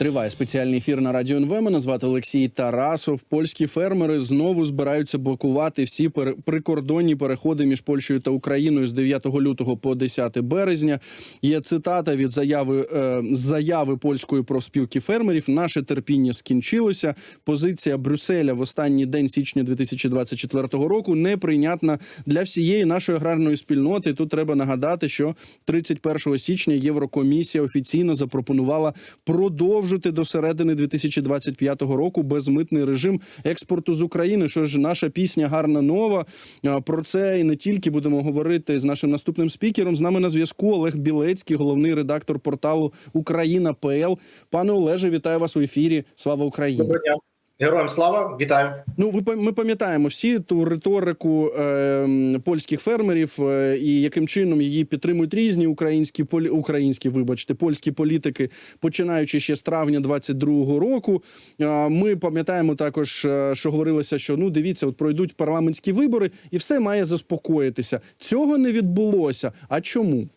Триває спеціальний ефір на радіо НВ. Мене звати Олексій Тарасов. Польські фермери знову збираються блокувати всі прикордонні переходи між Польщею та Україною з 9 лютого по 10 березня. Є цитата від заяви е, заяви польської профспілки фермерів. Наше терпіння скінчилося. Позиція Брюсселя в останній день січня 2024 року неприйнятна для всієї нашої аграрної спільноти. Тут треба нагадати, що 31 січня Єврокомісія офіційно запропонувала продовжити до середини 2025 року безмитний режим експорту з України. Що ж, наша пісня гарна нова. Про це і не тільки будемо говорити з нашим наступним спікером. З нами на зв'язку Олег Білецький, головний редактор порталу Україна ПЛ. Пане Олеже, вітаю вас у ефірі. Слава Україні! Доброго дня. Героям слава, вітаю. Ну, ви ми пам'ятаємо всі ту риторику е, польських фермерів е, і яким чином її підтримують різні українські полі, українські, вибачте, польські політики, починаючи ще з травня 22-го року. Е, ми пам'ятаємо також, е, що говорилося, що ну дивіться, от пройдуть парламентські вибори, і все має заспокоїтися. Цього не відбулося. А чому?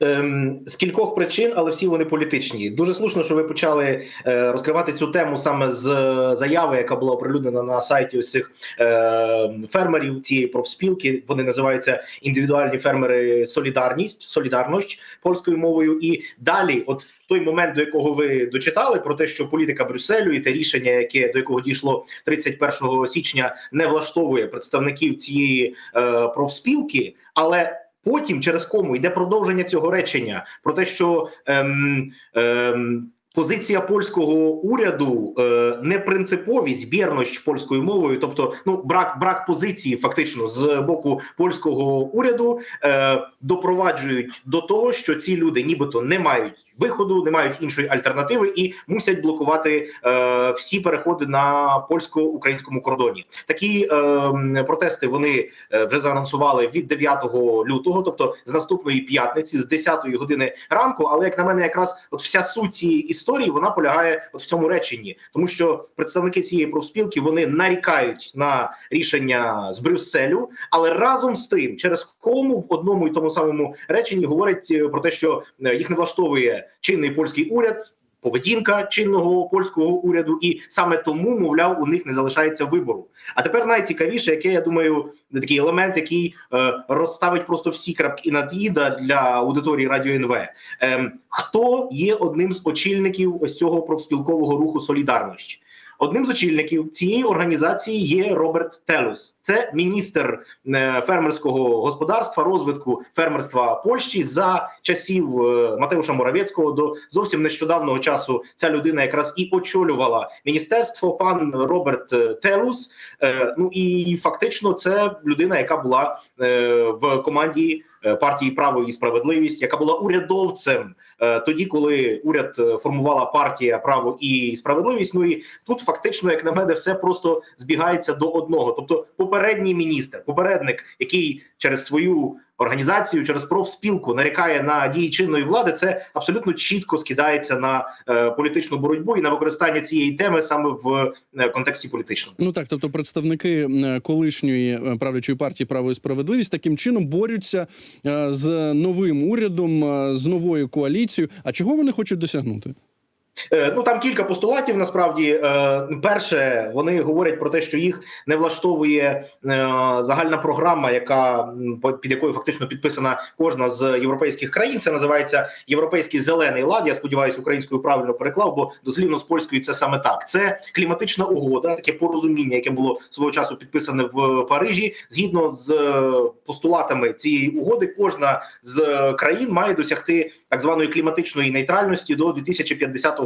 Ем, з кількох причин, але всі вони політичні. Дуже слушно, що ви почали е, розкривати цю тему саме з е, заяви, яка була оприлюднена на сайті ось цих е, фермерів цієї профспілки. Вони називаються індивідуальні фермери Солідарність, Солідарність польською мовою. І далі, от той момент, до якого ви дочитали, про те, що політика Брюсселю і те рішення, яке до якого дійшло 31 січня, не влаштовує представників цієї е, профспілки, але Потім через кому йде продовження цього речення про те, що ем, ем, позиція польського уряду е, непринциповість, бірність польською мовою, тобто ну брак брак позиції, фактично з боку польського уряду, е, допроваджують до того, що ці люди, нібито, не мають. Виходу не мають іншої альтернативи і мусять блокувати е, всі переходи на польсько-українському кордоні. Такі е, протести вони е, вже заанонсували від 9 лютого, тобто з наступної п'ятниці, з 10 години ранку. Але як на мене, якраз от вся суть цієї історії вона полягає от в цьому реченні, тому що представники цієї профспілки вони нарікають на рішення з Брюсселю, але разом з тим, через кому в одному і тому самому реченні говорять е, про те, що е, їх не влаштовує чинний польський уряд. Поведінка чинного польського уряду, і саме тому, мовляв, у них не залишається вибору. А тепер найцікавіше, яке я думаю, такий елемент, який е, розставить просто всі крапки над «і» да- для аудиторії радіо НВ. Е, хто є одним з очільників ось цього профспілкового руху Солідарність? Одним з очільників цієї організації є Роберт Телус. Це міністр е, фермерського господарства, розвитку фермерства Польщі за часів е, Матеуша Моравецького до зовсім нещодавнього часу. Ця людина якраз і очолювала міністерство. Пан Роберт е, Телус. Ну і фактично, це людина, яка була в команді. Е, Партії право і справедливість, яка була урядовцем е, тоді, коли уряд е, формувала партія право і справедливість. Ну і тут фактично, як на мене, все просто збігається до одного. Тобто, попередній міністр, попередник, який через свою організацію, через профспілку нарікає на дії чинної влади, це абсолютно чітко скидається на е, політичну боротьбу і на використання цієї теми саме в е, контексті політичному. Ну так, тобто представники колишньої е, правлячої партії право і справедливість таким чином борються е, з новим урядом, е, з новою коаліцією. А чого вони хочуть досягнути? Е, Ну там кілька постулатів. Насправді, Е, перше, вони говорять про те, що їх не влаштовує е, загальна програма, яка під якою фактично підписана кожна з європейських країн. Це називається Європейський зелений лад. Я сподіваюся, українською правильно переклав, бо дослівно з польською це саме так. Це кліматична угода, таке порозуміння, яке було свого часу підписане в Парижі. Згідно з постулатами цієї угоди, кожна з країн має досягти так званої кліматичної нейтральності до 2050 року.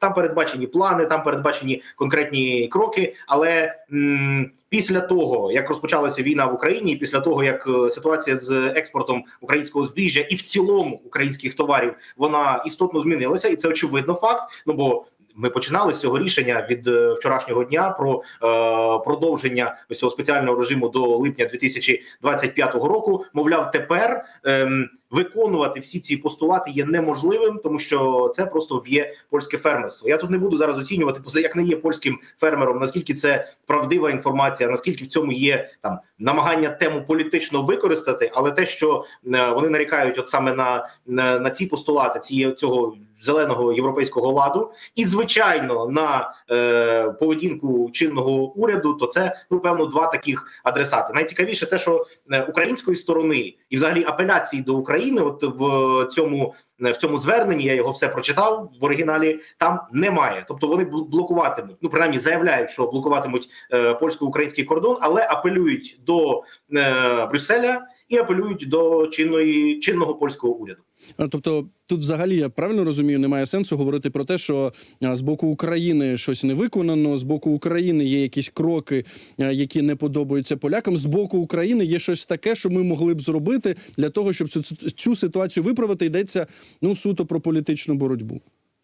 Там передбачені плани, там передбачені конкретні кроки. Але м, після того, як розпочалася війна в Україні, після того як е, ситуація з експортом українського збіжжя і в цілому українських товарів вона істотно змінилася, і це очевидно факт. Ну бо ми починали з цього рішення від е, вчорашнього дня про е, продовження ось цього спеціального режиму до липня 2025 року. Мовляв, тепер ем, виконувати всі ці постулати є неможливим, тому що це просто вб'є польське фермерство. Я тут не буду зараз оцінювати, як не є польським фермером, наскільки це правдива інформація, наскільки в цьому є там намагання тему політично використати, але те, що е, вони нарікають, от саме на, на, на ці постулати, ці цього зеленого європейського ладу, і звичайно на е, поведінку чинного уряду, то це ну певно два таких адресати. Найцікавіше те, що е, української сторони і взагалі апеляції до України, от в цьому е, в цьому зверненні я його все прочитав в оригіналі. Там немає. Тобто вони блокуватимуть. Ну принаймні заявляють, що блокуватимуть е, польсько-український кордон, але апелюють до е, Брюсселя і апелюють до чинної чинного польського уряду. Тобто, тут взагалі я правильно розумію, немає сенсу говорити про те, що з боку України щось не виконано, з боку України є якісь кроки, які не подобаються полякам. З боку України є щось таке, що ми могли б зробити для того, щоб цю, цю- ситуацію виправити. Йдеться ну суто про політичну боротьбу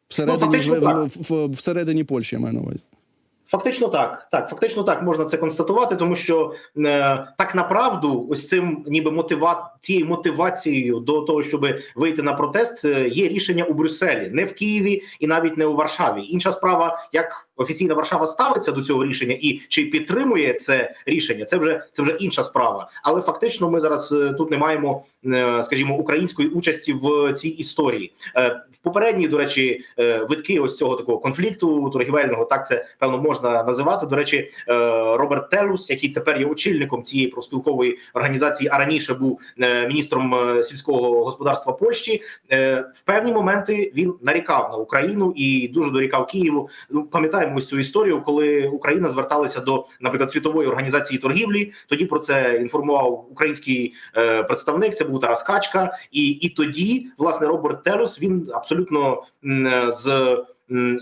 всередині фактично в- в- в- всередині Польщі. Я маю на увазі. Фактично так, так фактично так можна це констатувати, тому що е, так направду, ось цим ніби мотива цією мотивацією до того, щоб вийти на протест, е, є рішення у Брюсселі, не в Києві і навіть не у Варшаві. Інша справа, як офіційна Варшава ставиться до цього рішення і чи підтримує це рішення, це вже це вже інша справа. Але фактично, ми зараз е, тут не маємо, е, скажімо, української участі в цій історії. Е, в попередній, до речі, витки ось цього такого конфлікту торгівельного, так це певно можна називати. До речі, Роберт Телус, який тепер є очільником цієї профспілкової організації, а раніше був міністром сільського господарства Польщі. В певні моменти він нарікав на Україну і дуже дорікав Києву. Ну пам'ятаємо ось цю історію, коли Україна зверталася до, наприклад, світової організації торгівлі. Тоді про це інформував український е, представник. Це був Тарас Качка, і, і тоді власне Роберт Терус він абсолютно м, з.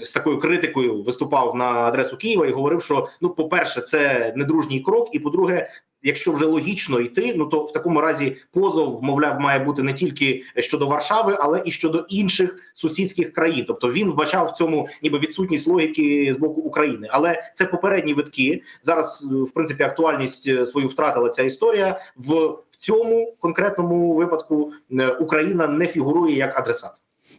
З такою критикою виступав на адресу Києва і говорив, що ну, по-перше, це недружній крок, і по-друге, якщо вже логічно йти, ну то в такому разі позов, мовляв, має бути не тільки щодо Варшави, але і щодо інших сусідських країн. Тобто він вбачав в цьому ніби відсутність логіки з боку України. Але це попередні витки. Зараз, е, в принципі, актуальність е, свою втратила ця історія. В, цьому конкретному випадку е, Україна не фігурує як адресат.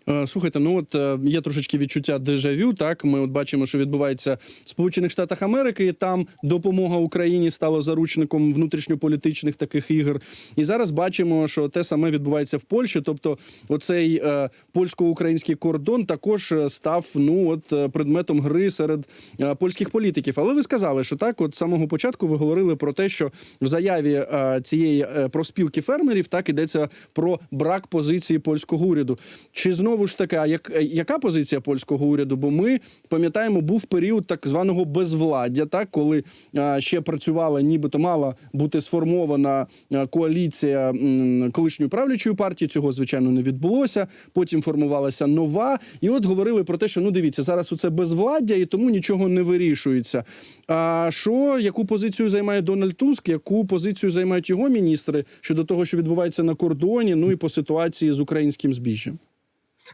Е, Слухайте, ну от е, є трошечки відчуття дежавю. Так, ми от бачимо, що відбувається в Сполучених Штатах Америки. і Там допомога Україні стала заручником внутрішньополітичних таких ігор. І зараз бачимо, що те саме відбувається в Польщі. Тобто, оцей е, польсько-український кордон також е, став ну от предметом гри серед е, польських політиків. Але ви сказали, що так, от самого початку ви говорили про те, що в заяві е, цієї е, проспілки фермерів так ідеться про брак позиції польського уряду. Чи знову ж таки, а як, яка позиція польського уряду? Бо ми пам'ятаємо, був період так званого безвладдя, так коли е, ще працювала, нібито мала бути сформована коаліція м, колишньої правлячої партії. Цього звичайно не відбулося. Потім формувалася нова, і от говорили про те, що ну дивіться, зараз оце безвладдя, і тому нічого не вирішується. А що яку позицію займає Дональд Туск? Яку позицію займають його міністри щодо того, що відбувається на кордоні? Ну і по ситуації з українським збіжжям?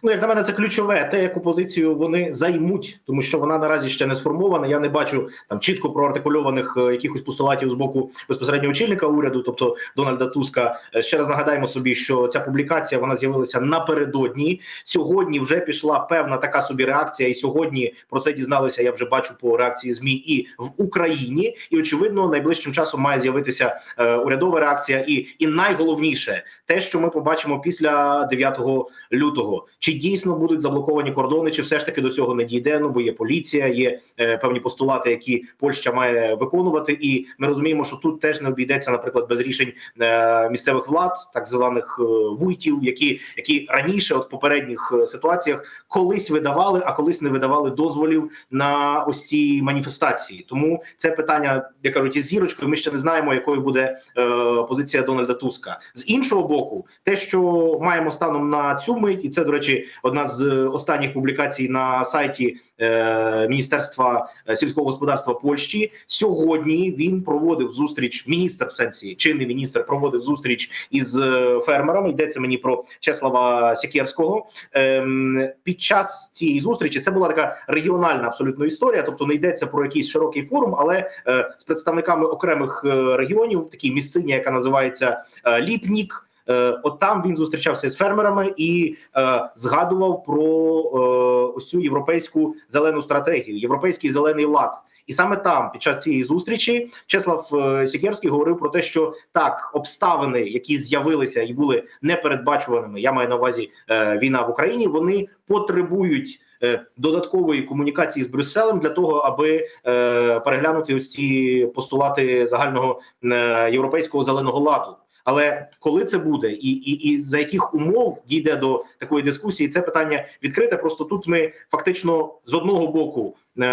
Ну, як на мене, це ключове, те, яку позицію вони займуть, тому що вона наразі ще не сформована. Я не бачу там чітко проартикульованих е, якихось постулатів з боку безпосередньо очільника уряду, тобто Дональда Туска. Е, Ще раз нагадаємо собі, що ця публікація вона з'явилася напередодні. Сьогодні вже пішла певна така собі реакція, і сьогодні про це дізналися. Я вже бачу по реакції змі і в Україні. І очевидно, найближчим часом має з'явитися е, урядова реакція. І, і найголовніше те, що ми побачимо після 9 лютого. Чи дійсно будуть заблоковані кордони, чи все ж таки до цього не дійде? Ну бо є поліція, є е, певні постулати, які Польща має виконувати, і ми розуміємо, що тут теж не обійдеться, наприклад, без рішень е, місцевих влад, так званих е, вуйтів, які які раніше, от в попередніх е, ситуаціях, колись видавали, а колись не видавали дозволів на ось ці маніфестації. Тому це питання, як кажуть, із зірочкою. Ми ще не знаємо, якою буде е, позиція Дональда Туска. З іншого боку, те, що маємо станом на цю мить, і це до речі, одна з е, останніх публікацій на сайті е, Міністерства е, сільського господарства Польщі. Сьогодні він проводив зустріч. Міністр в сенсі чинний міністр проводив зустріч із е, фермерами. Йдеться мені про Чеслава Сікерського. Ем, під час цієї зустрічі це була така регіональна абсолютно історія, тобто не йдеться про якийсь широкий форум, але е, з представниками окремих е, регіонів, такій місцині, яка називається е, Ліпнік. Е, от там він зустрічався з фермерами і е, згадував про е, ось цю європейську зелену стратегію, європейський зелений лад. І саме там, під час цієї зустрічі, Чеслав Сікерський говорив про те, що так обставини, які з'явилися і були непередбачуваними, я маю на увазі війна в Україні, вони потребують. Додаткової комунікації з Брюсселем для того, аби переглянути ось ці постулати загального європейського зеленого ладу. Але коли це буде, і, і, і за яких умов дійде до такої дискусії, це питання відкрите. Просто тут ми фактично з одного боку е,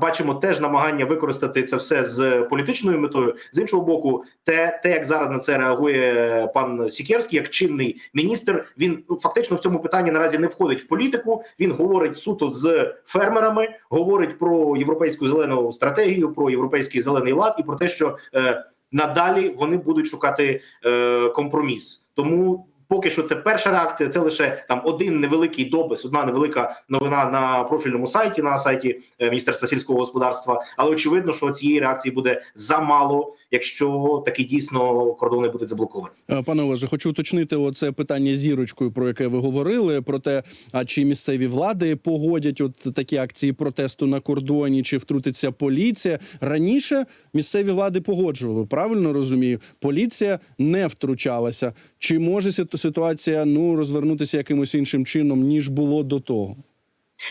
бачимо теж намагання використати це все з політичною метою. З іншого боку, те, те, як зараз на це реагує пан Сікерський, як чинний міністр, він ну, фактично в цьому питанні наразі не входить в політику. Він говорить суто з фермерами, говорить про європейську зелену стратегію, про європейський зелений лад і про те, що е, надалі вони будуть шукати е, компроміс. Тому поки що це перша реакція. Це лише там один невеликий допис, одна невелика новина на профільному сайті, на сайті е, Міністерства сільського господарства. Але очевидно, що цієї реакції буде замало, якщо таки дійсно кордони будуть заблоковані. Е, Пане Олеже, хочу уточнити оце питання зірочкою, про яке ви говорили. Про те, а чи місцеві влади погодять от такі акції протесту на кордоні, чи втрутиться поліція раніше? Місцеві влади погоджували. Правильно розумію? Поліція не втручалася. Чи може ситу- ситуація ну розвернутися якимось іншим чином ніж було до того?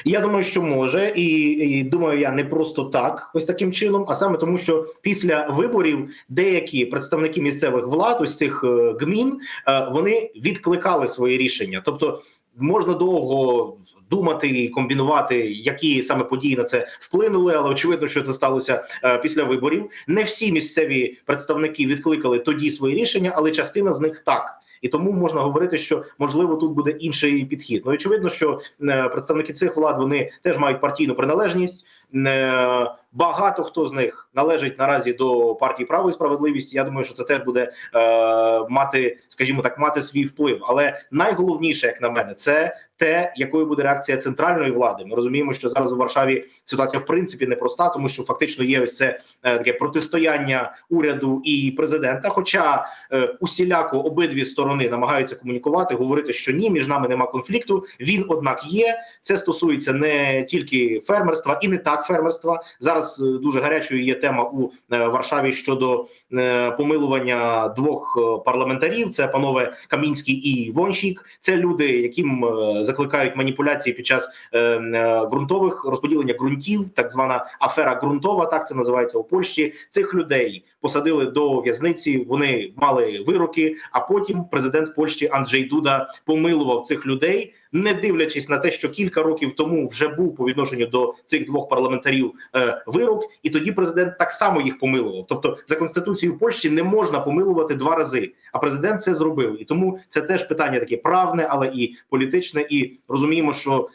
Я думаю, що може, і, і думаю, я не просто так, ось таким чином, а саме тому, що після виборів деякі представники місцевих влад, ось цих е, гмін, е, вони відкликали свої рішення. Тобто можна довго думати і комбінувати, які саме події на це вплинули, але очевидно, що це сталося е, після виборів. Не всі місцеві представники відкликали тоді свої рішення, але частина з них так. І тому можна говорити, що можливо тут буде інший підхід. Ну очевидно, що е, представники цих влад вони теж мають партійну приналежність. Багато хто з них належить наразі до партії право і справедливість. Я думаю, що це теж буде е, мати, скажімо так, мати свій вплив. Але найголовніше, як на мене, це те, якою буде реакція центральної влади. Ми розуміємо, що зараз у Варшаві ситуація в принципі непроста, тому що фактично є ось це е, таке протистояння уряду і президента. Хоча е, усіляко обидві сторони намагаються комунікувати, говорити, що ні, між нами нема конфлікту. Він однак є. Це стосується не тільки фермерства і не так фермерства. Зараз е, дуже гарячою є тема у е, Варшаві щодо е, помилування двох парламентарів. Це панове Камінський і Вонщик. Це люди, яким закликають маніпуляції під час ґрунтових розподілення ґрунтів, так звана афера ґрунтова, так це називається у Польщі. Цих людей посадили до в'язниці. Вони мали вироки. А потім президент Польщі Анджей Дуда помилував цих людей, не дивлячись на те, що кілька років тому вже був по відношенню до цих двох парламентарів е, вирок, і тоді президент так само їх помилував. Тобто за конституцією Польщі не можна помилувати два рази. А президент це зробив, і тому це теж питання таке правне, але і політичне. І розуміємо, що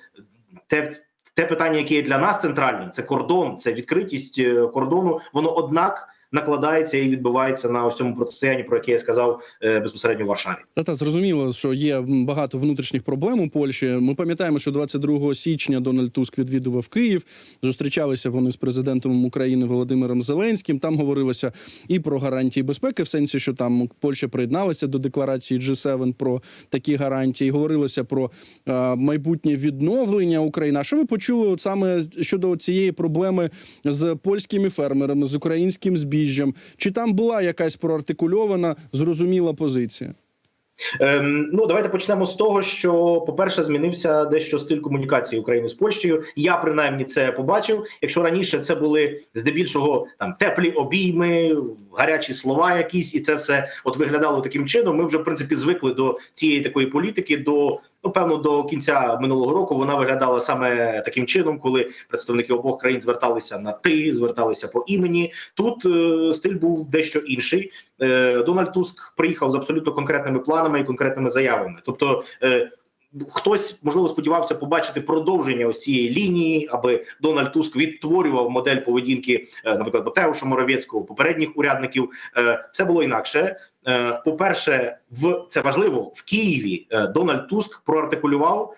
те. Те питання, яке є для нас центральним, це кордон, це відкритість е, кордону. Воно однак накладається і відбувається на ось цьому протистоянні, про яке я сказав е, безпосередньо в Варшаві. Та та зрозуміло, що є багато внутрішніх проблем у Польщі. Ми пам'ятаємо, що 22 січня Дональд Туск відвідував Київ. Зустрічалися вони з президентом України Володимиром Зеленським. Там говорилося і про гарантії безпеки, в сенсі, що там Польща приєдналася до декларації G7 про такі гарантії. Говорилося про е, майбутнє відновлення України. А що ви почули от саме щодо цієї проблеми з польськими фермерами, з українським збіжжям? Чи там була якась проартикульована зрозуміла позиція? Ем, ну давайте почнемо з того, що по-перше, змінився дещо стиль комунікації України з Польщею. Я принаймні це побачив. Якщо раніше це були здебільшого там теплі обійми, гарячі слова, якісь, і це все от виглядало таким чином. Ми вже в принципі звикли до цієї такої політики. До ну певно до кінця минулого року вона виглядала саме таким чином, коли представники обох країн зверталися на ти, зверталися по імені. Тут е, стиль був дещо інший. Е, Дональд Туск приїхав з абсолютно конкретними планами і конкретними заявами. Тобто, е, хтось можливо сподівався побачити продовження ось цієї лінії, аби Дональд Туск відтворював модель поведінки, е, наприклад, Матеуша Моровецького, попередніх урядників. Е, Все було інакше. Е, По-перше, в це важливо в Києві. Дональд Туск проартикулював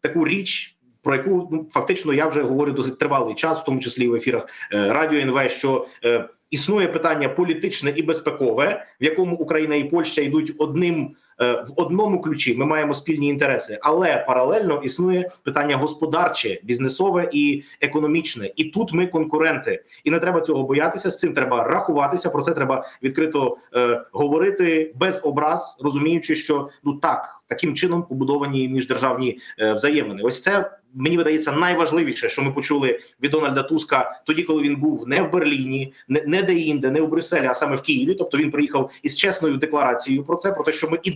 таку річ. Про яку ну фактично я вже говорю досить тривалий час, в тому числі в ефірах е, радіо НВ, що е, існує питання політичне і безпекове, в якому Україна і Польща йдуть одним в одному ключі. Ми маємо спільні інтереси, але паралельно існує питання господарче, бізнесове і економічне. І тут ми конкуренти, і не треба цього боятися. З цим треба рахуватися. Про це треба відкрито е, говорити без образ, розуміючи, що ну так таким чином побудовані міждержавні е, взаємини. Ось це мені видається найважливіше, що ми почули від Дональда Туска тоді, коли він був не в Берліні, не, не де інде, не в Брюсселі, а саме в Києві. Тобто він приїхав із чесною декларацією про це, про те, що ми і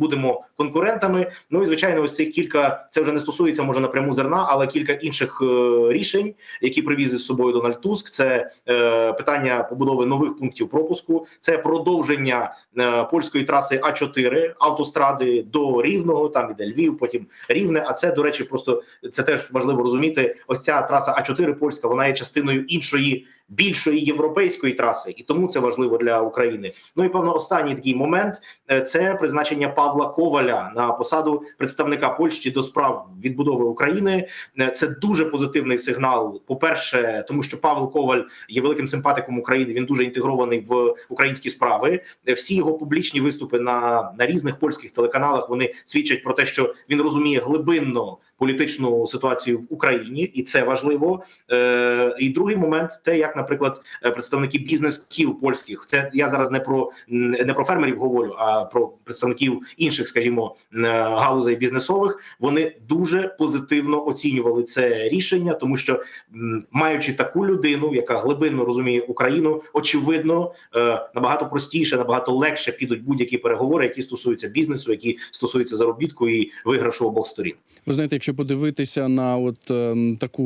будемо конкурентами. Ну і звичайно, ось цих кілька це вже не стосується може напряму зерна, але кілька інших е, рішень, які привіз із собою Дональд Туск. Це е, питання побудови нових пунктів пропуску, це продовження е, польської траси А 4 автостради до Рівного, там іде Львів, потім Рівне. А це до речі, просто це теж важливо розуміти. Ось ця траса А 4 польська, вона є частиною іншої. Більшої європейської траси, і тому це важливо для України. Ну і певно, останній такий момент е, це призначення Павла Коваля на посаду представника Польщі до справ відбудови України. Е, Це дуже позитивний сигнал. По перше, тому що Павел Коваль є великим симпатиком України. Він дуже інтегрований в українські справи. Е, Всі його публічні виступи на, на різних польських телеканалах вони свідчать про те, що він розуміє глибинно політичну ситуацію в Україні, і це важливо. Е, І другий момент, те, як, наприклад, е, представники бізнес-кіл польських, це я зараз не про не про фермерів говорю, а про представників інших, скажімо, е, галузей бізнесових. Вони дуже позитивно оцінювали це рішення, тому що маючи таку людину, яка глибинно розуміє Україну, очевидно, набагато простіше, набагато легше підуть будь-які переговори, які стосуються бізнесу, які стосуються заробітку і виграшу обох сторін. Ви знаєте, якщо подивитися на от ем, таку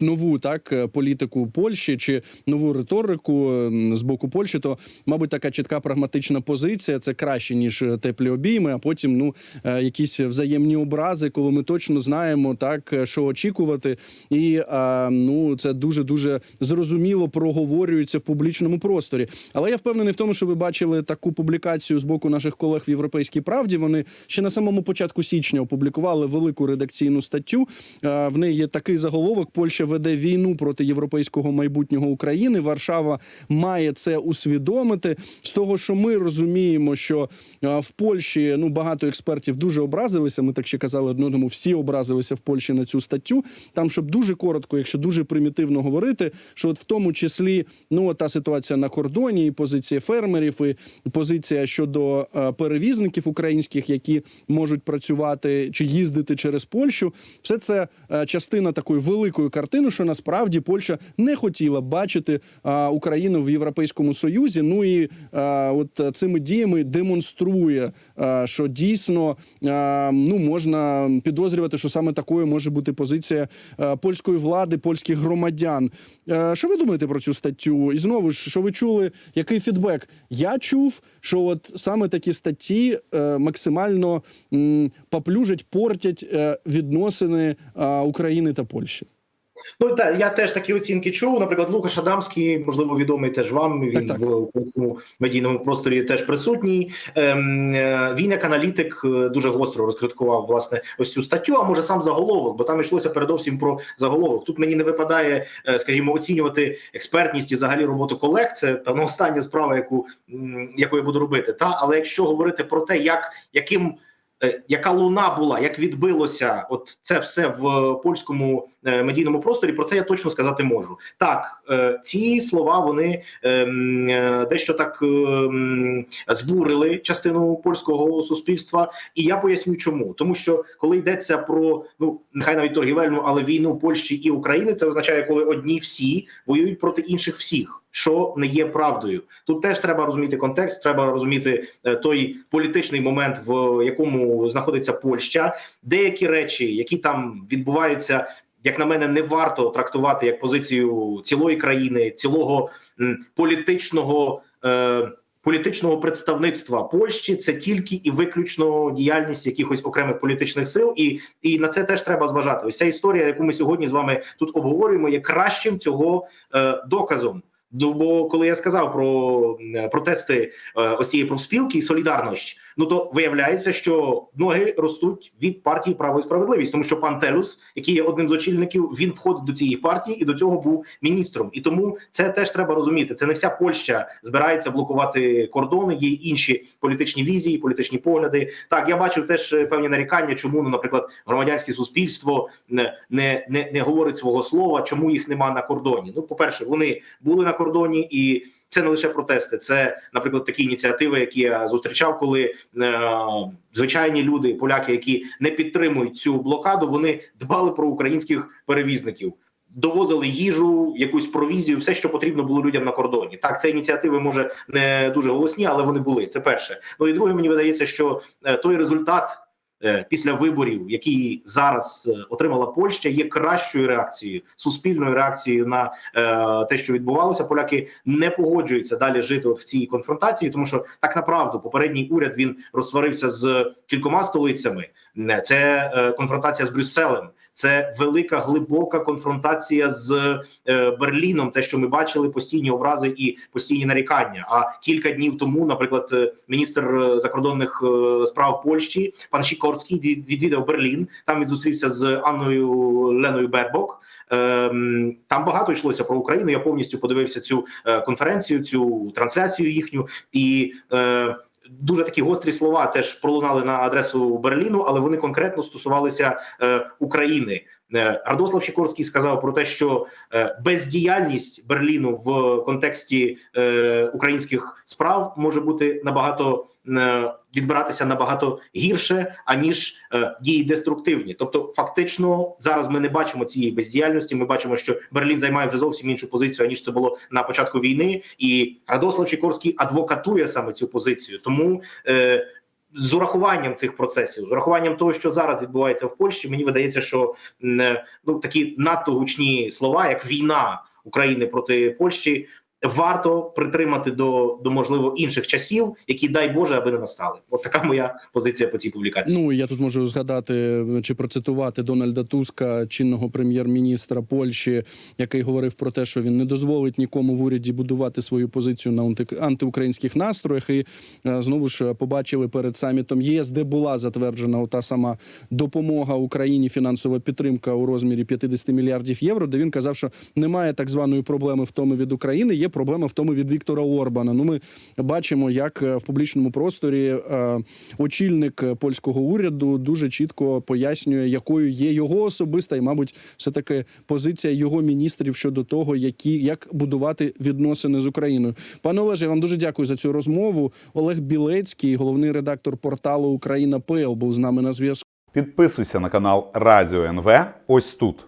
нову так е, політику Польщі чи нову риторику ем, з боку Польщі, то мабуть така чітка прагматична позиція це краще ніж е, теплі обійми. А потім ну е, якісь взаємні образи, коли ми точно знаємо так, е, що очікувати, і е, ну це дуже дуже зрозуміло проговорюється в публічному просторі. Але я впевнений в тому, що ви бачили таку публікацію з боку наших колег в Європейській правді. Вони ще на самому початку січня опублікували велику редакційну статтю. Е, В неї є такий заголовок: Польща веде війну проти європейського майбутнього України. Варшава має це усвідомити. З того, що ми розуміємо, що е, в Польщі ну багато експертів дуже образилися. Ми так ще казали одному, всі образилися в Польщі на цю статтю. Там, щоб дуже коротко, якщо дуже примітивно говорити, що от в тому числі ну та ситуація на кордоні, і позиція фермерів, і позиція щодо е, перевізників українських, які можуть працювати чи їздити через Польщу, все це е, частина такої великої картини, що насправді Польща не хотіла бачити е, Україну в Європейському Союзі. Ну і е, от цими діями демонструє, що дійсно ну можна підозрювати, що саме такою може бути позиція польської влади, польських громадян. Що ви думаєте про цю статтю? І знову ж, що ви чули, який фідбек? Я чув, що от саме такі статті максимально поплюжать, портять е, відносини України та Польщі. Ну так, я теж такі оцінки чув. Наприклад, Лукаш Адамський, можливо, відомий теж вам. Він Так, так. в українському медійному просторі теж присутній. Ем, е, він як аналітик е, дуже гостро розкриткував власне ось цю статтю. А може сам заголовок, бо там йшлося передовсім про заголовок. Тут мені не випадає, е, скажімо, оцінювати експертність і взагалі роботу колег. Це певно остання справа, яку яку я буду робити. Та але якщо говорити про те, як яким. Е, Яка луна була, як відбилося, от це все в польському е, медійному просторі? Про це я точно сказати можу. Так, е, ці слова вони ем, е, дещо так ем, збурили частину польського суспільства, і я поясню, чому тому, що коли йдеться про ну нехай навіть торгівельну, але війну Польщі і України, це означає, коли одні всі воюють проти інших всіх. Що не є правдою, тут теж треба розуміти контекст, треба розуміти е, той політичний момент, в якому знаходиться Польща. Деякі речі, які там відбуваються, як на мене, не варто трактувати як позицію цілої країни, цілого політичного. Е, Політичного представництва Польщі це тільки і виключно діяльність якихось окремих політичних сил, і і на це теж треба зважати. Ось ця історія, яку ми сьогодні з вами тут обговорюємо, є кращим цього е, доказом. Ну, бо коли я сказав про протести е, ось цієї профспілки і солідарність, Ну то виявляється, що ноги ростуть від партії право і справедливість, тому що пан Телюс, який є одним з очільників, він входить до цієї партії і до цього був міністром. І тому це теж треба розуміти. Це не вся Польща збирається блокувати кордони. Є інші політичні візії, політичні погляди. Так, я бачив теж е, певні нарікання, чому ну, наприклад, громадянське суспільство не, не, не, не говорить свого слова, чому їх нема на кордоні. Ну, по перше, вони були на кордоні і. Це не лише протести, це, наприклад, такі ініціативи, які я зустрічав, коли е, звичайні люди, поляки, які не підтримують цю блокаду, вони дбали про українських перевізників. Довозили їжу, якусь провізію, все, що потрібно було людям на кордоні. Так, це ініціативи може не дуже голосні, але вони були. Це перше. Ну і друге, мені видається, що е, той результат після виборів, які зараз е, отримала Польща, є кращою реакцією, суспільною реакцією на е, те, що відбувалося. Поляки не погоджуються далі жити от в цій конфронтації, тому що так направду попередній уряд він розсварився з кількома столицями. Це е, конфронтація з Брюсселем. Це велика глибока конфронтація з е, Берліном. Те, що ми бачили, постійні образи і постійні нарікання. А кілька днів тому, наприклад, е, міністр е, закордонних справ Польщі пан Сікорський від- відвідав Берлін. Там він зустрівся з Анною Леною Бербок. Ем, Там багато йшлося про Україну. Я повністю подивився цю конференцію, цю трансляцію їхню і. Дуже такі гострі слова теж пролунали на адресу Берліну, але вони конкретно стосувалися е, України. Е, Радослав Сікорський сказав про те, що е, бездіяльність Берліну в контексті е, українських справ може бути набагато відбиратися набагато гірше аніж дії деструктивні. Тобто, фактично, зараз ми не бачимо цієї бездіяльності. Ми бачимо, що Берлін займає вже зовсім іншу позицію аніж це було на початку війни, і Радослав Сікорський адвокатує саме цю позицію. Тому з урахуванням цих процесів, з урахуванням того, що зараз відбувається в Польщі, мені видається, що е, ну такі надто гучні слова, як війна України проти Польщі, варто притримати до, до можливо інших часів, які дай Боже, аби не настали. От така моя позиція по цій публікації. Ну я тут можу згадати чи процитувати Дональда Туска, чинного прем'єр-міністра Польщі, який говорив про те, що він не дозволить нікому в уряді будувати свою позицію на антиукраїнських настроях. І е, знову ж побачили перед самітом ЄС, де була затверджена та сама допомога Україні, фінансова підтримка у розмірі 50 мільярдів євро. Де він казав, що немає так званої проблеми втоми від України. Є проблема втоми від Віктора Орбана. Ну ми бачимо, як е, в публічному просторі е, очільник е, польського уряду дуже чітко пояснює, якою є його особиста і, мабуть, все таки позиція його міністрів щодо того, які як будувати відносини з Україною. Пане Олеже, я вам дуже дякую за цю розмову. Олег Білецький, головний редактор порталу Україна ПЛ, був з нами на зв'язку. Підписуйся на канал Радіо НВ ось тут.